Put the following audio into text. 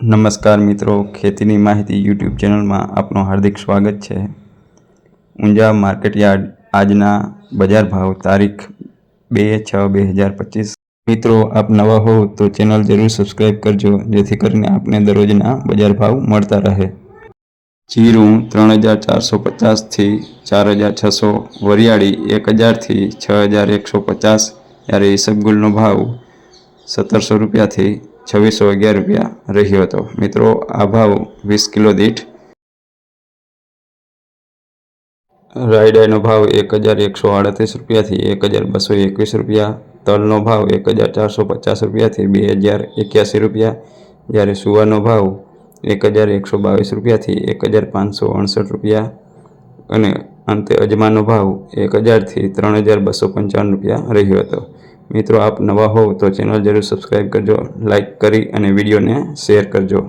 નમસ્કાર મિત્રો, ખેતીની માહિતી યુટ્યુબ ચેનલમાં આપનું હાર્દિક સ્વાગત છે. ઊંઝા માર્કેટયાર્ડ આજના બજાર ભાવ તારીખ બે છ બે હજાર પચીસ. મિત્રો, આપ નવા હો તો ચેનલ જરૂર સબસ્ક્રાઈબ કરજો, જેથી કરીને આપને દરરોજના બજાર ભાવ મળતા રહે. જીરું ત્રણ હજાર ચારસો પચાસથી ચાર હજાર છસો, વરિયાળી એક હજારથી છ હજાર એકસો પચાસ, જ્યારે ઈસબગુલનો ભાવ સત્તરસો રૂપિયાથી છવ્વીસો અગિયાર રૂપિયા રહ્યો હતો. મિત્રો, આ ભાવ વીસ કિલો દીઠ. રાયડાનો ભાવ એક હજાર એકસો આડત્રીસ રૂપિયાથી એક હજાર બસો એકવીસ રૂપિયા. તલનો ભાવ એક હજાર ચારસો પચાસ રૂપિયાથી બે હજાર એક્યાસી રૂપિયા. જ્યારે સુવાનો ભાવ એક હજાર એકસો બાવીસ રૂપિયાથી એક હજાર પાંચસો અડસઠ રૂપિયા. અને અંતે અજમાનો ભાવ એક હજારથી ત્રણ હજાર બસો પંચાવન રૂપિયા રહ્યો હતો. મિત્રો, આપ નવા હોવ તો ચેનલ જરૂર સબસ્ક્રાઈબ કરજો લાઈક કરી અને વિડીયોને શેર કરજો.